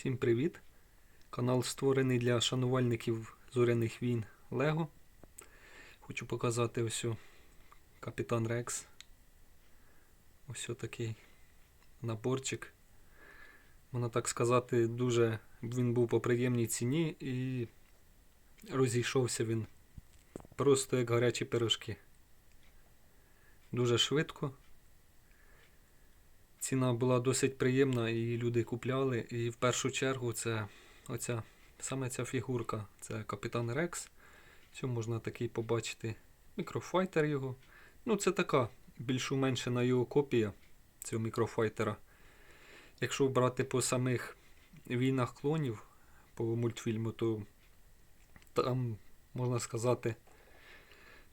Всім привіт! Канал створений для шанувальників зоряних війн Лего. Хочу показати ось Капітан Рекс. Ось такий наборчик. Можна так сказати, дуже він був по приємній ціні і розійшовся він просто як гарячі пирожки. Дуже швидко. Ціна була досить приємна, і люди купляли. І в першу чергу це оця саме ця фігурка. Це Капітан Рекс. Цю можна такий побачити. Мікрофайтер його. Ну, це така більш уменшена його копія цього мікрофайтера. Якщо брати по самих війнах клонів по мультфільму, то там, можна сказати,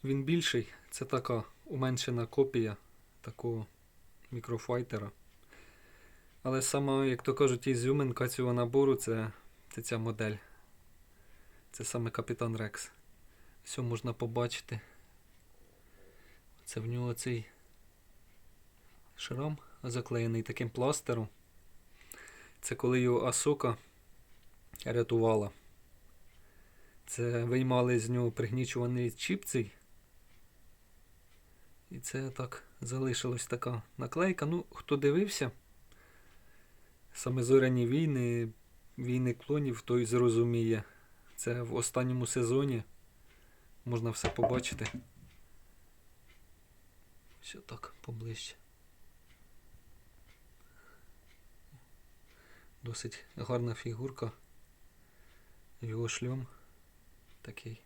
він більший. Це така уменшена копія такого мікрофайтера. Але сама, як то кажуть, ізюминка цього набору це, це ця модель. Це саме Капітан Рекс. Все можна побачити. Це в нього цей шрам заклеєний таким пластером. Це коли його Асока рятувала. Це виймали з нього пригнічуваний чіп цей. І це так залишилась така наклейка. Ну, хто дивився, саме зоряні війни, війни клонів, той зрозуміє. Це в останньому сезоні. Можна все побачити. Все так, поближче. Досить гарна фігурка. Його шльом такий.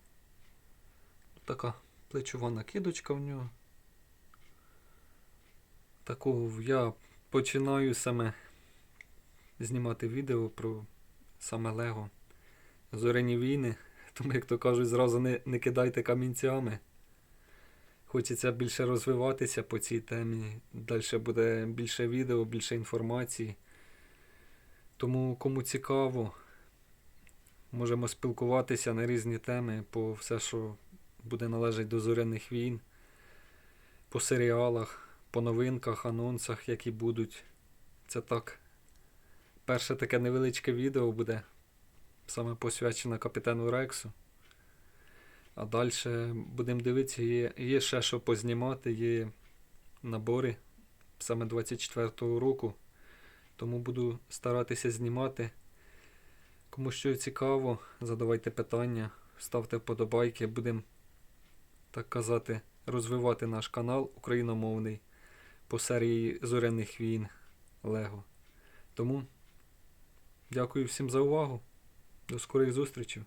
Така плечова накидочка в нього. Такого я починаю саме знімати відео про саме Лего. Зоряні війни. Тому, як то кажуть, зразу не, не кидайте камінцями. Хочеться більше розвиватися по цій темі. Далі буде більше відео, більше інформації. Тому кому цікаво, можемо спілкуватися на різні теми по все, що буде належати до зоряних війн, по серіалах, по новинках, анонсах, які будуть. Це так. Перше таке невеличке відео буде саме посвячене капітану Рексу. А далі будемо дивитися, є, є ще що познімати, є набори саме 24-го року. Тому буду старатися знімати. Кому що цікаво, задавайте питання, ставте вподобайки, будемо, так казати, розвивати наш канал україномовний по серії зоряних війн Лего. Тому дякую всім за увагу. До скорих зустрічей.